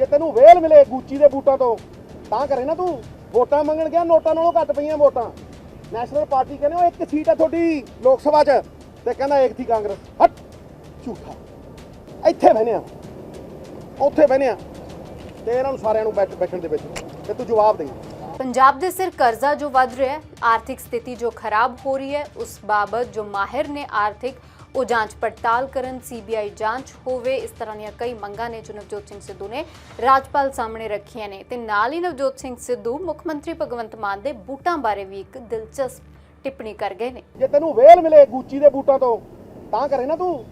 ਜੇ ਤੈਨੂੰ ਵੇਲ ਮਿਲੇ ਗੂਚੀ ਦੇ ਬੂਟਾਂ ਤੋਂ, ਤਾਂ ਕਰੇ ਨਾ ਤੂੰ। ਵੋਟਾਂ ਮੰਗਣ ਗਿਆ, ਨੋਟਾਂ ਨਾਲੋਂ ਘੱਟ ਪਈਆਂ ਵੋਟਾਂ। ਨੈਸ਼ਨਲ ਪਾਰਟੀ ਕਹਿੰਦੇ ਉਹ ਇੱਕ ਸੀਟ ਹੈ ਤੁਹਾਡੀ ਲੋਕ ਸਭਾ 'ਚ। ਤੇ ਕਹਿੰਦਾ ਇੱਕ ਥੀ ਕਾਂਗਰਸ। ਹਟ! ਝੂਠਾ। ਇੱਥੇ ਬਹਿਨੇ ਆ। ਉੱਥੇ ਬਹਿਨੇ ਆ। ਤੇ ਇਹਨਾਂ ਨੂੰ ਸਾਰਿਆਂ ਨੂੰ ਬੈਠਣ ਦੇ ਵਿੱਚ। ਤੇ ਤੂੰ ਜਵਾਬ ਦੇ। ਪੰਜਾਬ ਦੇ ਸਿਰ ਕਰਜ਼ਾ ਜੋ ਵੱਧ ਰਿਹਾ ਹੈ, ਆਰਥਿਕ ਸਥਿਤੀ ਜੋ ਖਰਾਬ ਹੋ ਰਹੀ ਹੈ, ਉਸ ਬਾਬਤ ਜੋ ਮਾਹਿਰ ਨੇ ਆਰਥਿਕ ਉਹ ਜਾਂਚ ਪੜਤਾਲ ਕਰਨ ਸੀਬੀਆਈ ਜਾਂਚ ਹੋਵੇ, ਇਸ ਤਰ੍ਹਾਂ ਦੀਆਂ ਕਈ ਮੰਗਾਂ ਨੇ ਜੋ ਨਵਜੋਤ ਸਿੰਘ ਸਿੱਧੂ ਨੇ ਰਾਜਪਾਲ ਸਾਹਮਣੇ ਰੱਖੀਆਂ ਨੇ। ਤੇ ਨਾਲ ਹੀ ਨਵਜੋਤ ਸਿੰਘ ਸਿੱਧੂ ਮੁੱਖ ਮੰਤਰੀ ਭਗਵੰਤ ਮਾਨ ਦੇ ਬੂਟਾਂ ਬਾਰੇ ਵੀ ਇੱਕ ਦਿਲਚਸਪ ਟਿੱਪਣੀ ਕਰ ਗਏ ਨੇ। ਜੇ ਤੈਨੂੰ ਵੇਲ ਮਿਲੇ ਗੂਚੀ ਦੇ ਬੂਟਾਂ ਤੋਂ, ਤਾਂ ਕਰੇ ਨਾ ਤੂੰ।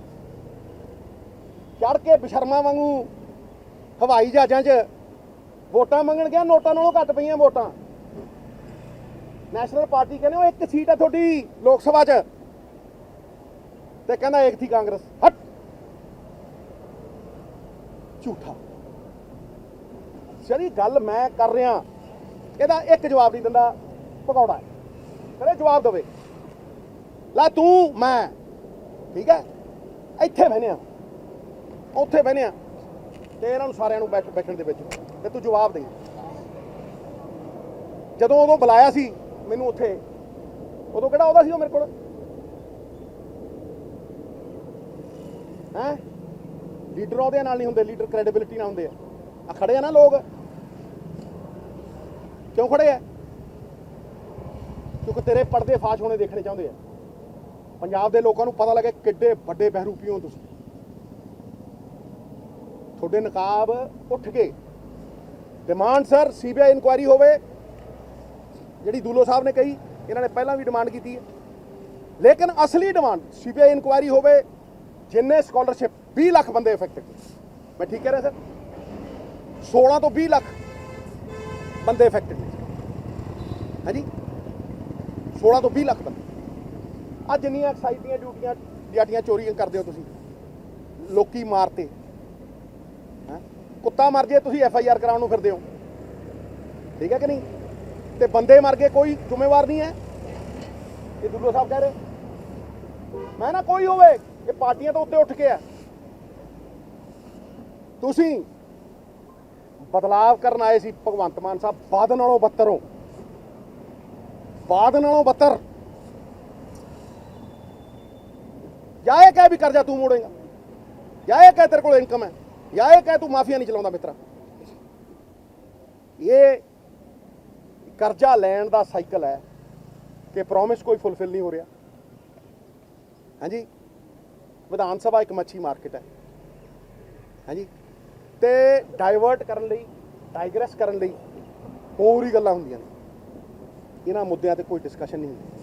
ਚੜ ਕੇ ਬਸ਼ਰਮਾ ਵਾਂਗੂ ਹਵਾਈ ਜਹਾਜ਼ਾਂ 'ਚ ਵੋਟਾਂ ਮੰਗਣ ਗਿਆ, ਨੋਟਾਂ ਨਾਲੋਂ ਘੱਟ ਪਈਆਂ ਵੋਟਾਂ। ਨੈਸ਼ਨਲ ਪਾਰਟੀ ਕਹਿੰਦੇ ਉਹ ਇੱਕ ਸੀਟ ਹੈ ਤੁਹਾਡੀ ਲੋਕ ਸਭਾ 'ਚ। ਤੇ ਕਹਿੰਦਾ ਇੱਕ ਥੀ ਕਾਂਗਰਸ। ਹਟ! ਝੂਠਾ। ਜਿਹੜੀ ਗੱਲ ਮੈਂ ਕਰ ਰਿਹਾ, ਇਹਦਾ ਇੱਕ ਜਵਾਬ ਨਹੀਂ ਦਿੰਦਾ ਭਗੌੜਾ ਹੈ। ਜਵਾਬ ਦੇਵੇ। ਲੈ ਤੂੰ, ਮੈਂ। ਠੀਕ ਹੈ? ਇੱਥੇ ਬਹਿਨੇ ਆ ਉੱਥੇ ਬਹਿਨੇ ਆ ਤੇ ਇਹਨਾਂ ਨੂੰ ਸਾਰਿਆਂ ਨੂੰ ਬੈਠ ਬੈਠਣ ਦੇ ਵਿੱਚ। ਤੇ ਤੂੰ ਜਵਾਬ ਦੇ। ਜਦੋਂ ਉਦੋਂ ਬੁਲਾਇਆ ਸੀ, ਮੈਨੂੰ ਉੱਥੇ, ਉਦੋਂ ਕਿਹੜਾ ਉਹਦਾ ਸੀ ਉਹ ਮੇਰੇ ਕੋਲ? ਹੈ? ਲੀਡਰ ਉਹਦੇ ਨਾਲ ਨਹੀਂ ਹੁੰਦੇ ਲੀਡਰ ਕ੍ਰੈਡੀਬਿਲਿਟੀ ਨਾਲ ਹੁੰਦੇ ਆ। ਆ ਖੜੇ ਆ ਨਾ ਲੋਕ? ਕਿਉਂ ਖੜੇ ਆ? ਕਿਉਂਕਿ ਤੇਰੇ ਪਰਦੇ ਫਾਸ਼ ਹੋਣੇ ਦੇਖਣੇ ਚਾਹੁੰਦੇ ਆ। ਪੰਜਾਬ ਦੇ ਲੋਕਾਂ ਨੂੰ ਪਤਾ ਲੱਗੇ ਕਿੱਡੇ ਵੱਡੇ ਬਹਿਰੂਪੀ ਹੋ ਤੁਸੀਂ। ਤੁਹਾਡੇ ਨਕਾਬ ਉੱਠ ਗਏ। ਡਿਮਾਂਡ ਸਰ ਸੀਬੀਆਈ ਇਨਕੁਆਇਰੀ ਹੋਵੇ। ਜਿਹੜੀ ਦੂਲੋ ਸਾਹਿਬ ਨੇ ਕਹੀ, ਇਹਨਾਂ ਨੇ ਪਹਿਲਾਂ ਵੀ ਡਿਮਾਂਡ ਕੀਤੀ ਹੈ। ਲੇਕਿਨ ਅਸਲੀ ਡਿਮਾਂਡ ਸੀਬੀਆਈ ਇਨਕੁਆਇਰੀ ਹੋਵੇ ਜਿੰਨੇ ਸਕਾਲਰਸ਼ਿਪ 20 ਲੱਖ ਬੰਦੇ ਇਫੈਕਟਡ ਮੈਂ ਠੀਕ ਕਹਿ ਰਿਹਾ ਸਰ 16 ਤੋਂ 20 ਲੱਖ ਬੰਦੇ ਇਫੈਕਟਡ ਨੇ। ਹਾਂਜੀ? 16 ਤੋਂ 20 ਲੱਖ ਬੰਦੇ। ਆ ਜਿੰਨੀਆਂ ਐਕਸਾਈਜ਼ ਦੀਆਂ ਡਿਊਟੀਆਂ ਡਿਊਟੀਆਂ ਚੋਰੀਆਂ ਕਰਦੇ ਹੋ ਤੁਸੀਂ, ਲੋਕੀ ਮਾਰਤੇ। ਹੈਂ? ਕੁੱਤਾ ਮਰ ਜੇ, ਤੁਸੀਂ ਐਫ ਆਈ ਆਰ ਕਰਾਉਣ ਨੂੰ ਫਿਰਦੇ ਹੋ। ਠੀਕ ਹੈ ਕਿ ਨਹੀਂ? ਤੇ ਬੰਦੇ ਮਰ ਗਏ, ਕੋਈ ਜ਼ਿੰਮੇਵਾਰ ਨਹੀਂ ਹੈ। ਇਹ ਦੁੱਲੋ ਸਾਹਿਬ ਕਹਿ ਰਹੇ। ਮੈਂ ਨਾ, ਕੋਈ ਹੋਵੇ। ਇਹ ਪਾਰਟੀਆਂ ਤੋਂ ਉੱਤੇ ਉੱਠ ਕੇ ਆ। ਤੁਸੀਂ ਬਦਲਾਵ ਕਰਨ ਆਏ ਸੀ ਭਗਵੰਤ ਮਾਨ ਸਾਹਿਬ ਬਾਦ ਨਾਲੋਂ ਬੱਤਰ ਹੋ। ਬਾਦ ਨਾਲੋਂ ਬੱਤਰ। ਜਾਂ ਇਹ ਕਹਿ ਵੀ ਕਰਜ਼ਾ ਤੂੰ ਮੋੜੇਗਾ, ਜਾਂ ਇਹ ਕਹਿ ਤੇਰੇ ਕੋਲ ਇਨਕਮ ਹੈ, ਜਾਂ ਇਹ ਕਹਿ ਤੂੰ ਮਾਫੀਆ ਨਹੀਂ ਚਲਾਉਂਦਾ ਮਿੱਤਰਾ। ਇਹ ਕਰਜ਼ਾ ਲੈਣ ਦਾ ਸਾਈਕਲ ਹੈ ਕਿ ਪ੍ਰੋਮਿਸ ਕੋਈ ਫੁੱਲਫਿਲ ਨਹੀਂ ਹੋ ਰਿਹਾ। ਹਾਂਜੀ? ਵਿਧਾਨ ਸਭਾ ਇੱਕ ਮੱਛੀ ਮਾਰਕੀਟ ਹੈ। ਹਾਂਜੀ? ਤੇ ਡਾਈਵਰਟ ਕਰਨ ਲਈ ਡਾਈਗਰੈਸ ਕਰਨ ਲਈ ਹੋਰ ਹੀ ਗੱਲਾਂ ਹੁੰਦੀਆਂ ਨੇ। ਇਹਨਾਂ ਮੁੱਦਿਆਂ ਤੇ ਕੋਈ ਡਿਸਕਸ਼ਨ ਨਹੀਂ ਹੁੰਦੀ।